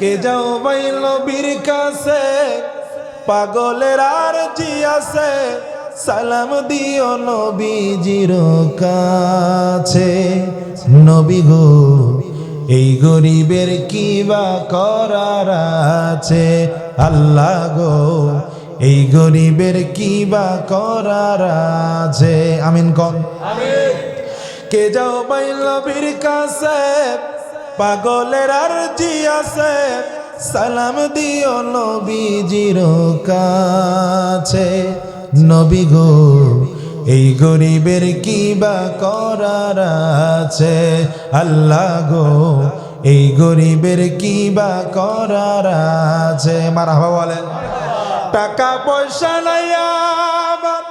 কে যাও বাইল বীর কাছে। পাগলের আর জি আছে। সালাম দিও নবীজির কাছে। নবী গো এই গরিবের কি বা করার আছে? আল্লাহ গো এই গরিবের কি বা করার আছে? আমিন কন। কে যাও বাইল বীর কাছে। পাগলের আর জি আছে, সালাম দিও নবীজির কাছে। নবী গো, এই গরিবের কি বা করার আছে। আল্লাহ গো, এই গরিবের কি বা করার আছে। মারা বলেন। টাকা পয়সা নাই আমার,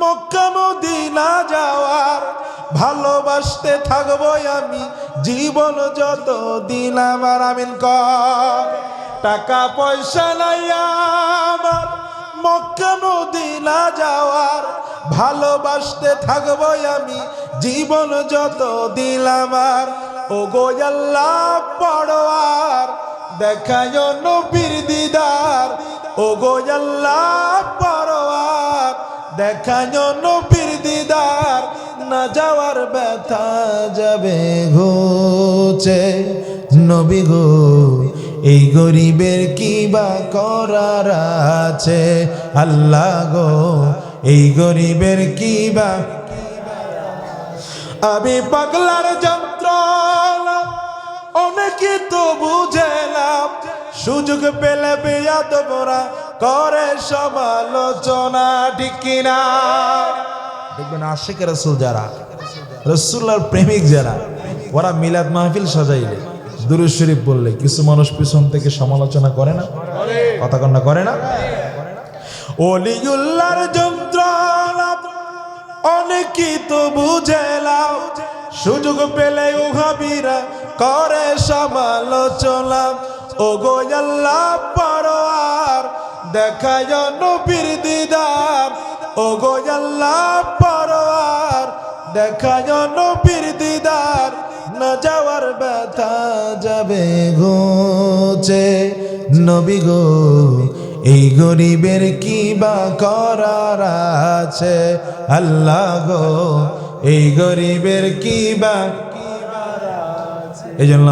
মক্কা মদিনা যাওয়ার ভালোবাসতে থাকব আমি জীবন যত দিন আমার আমিন কর। টাকা পয়সা নাই আমার, মক্কা মদিনা যাওয়ার। ভালোবাসতে থাকব আমি জীবন যত দিন আমার। ও গো আল্লাহ পড়োয়ার দেখায় নবীর দিদার। ও গো দেখায় নবীর দিদার, না যাওয়ার ব্যথা যাবে ঘুচে নবী গো, এই গরিবের কি বা করার আছে? আল্লাহ গো, এই গরিবের কি বা আমি পাগলার যন্ত্রণা, অনেকে তো বুঝেলাম সুযোগ পেলে বেয়াদ মোরা করে সমালোচনা ঠিক কিনা দেখবেন আশেখ রসুল যারা রসুল্লার প্রেমিক যারা ওরা মিলাদ মাহফিল সাজাইলে দুরু শরীফ বললে কিছু মানুষ পিছন থেকে সমালোচনা করে না? কথা কন্যা করে না? অলিউল্লার যন্ত্রণা অনেকই তো বুঝেলাম সুযোগ পেলে উহাবিরা করে সমালোচনা। ও গো আল্লাহ পরোয়ার দেখায় নবীর দিদার। ও গো আল্লাহ পরোয়ার, দেখায় নবীর দিদার। না যাওয়ার ব্যথা যাবে ঘুচে নবী গো, এই গরিবের কি বা করার আছে? আল্লাহ গো, এই গরিবের কি বা এই জন্য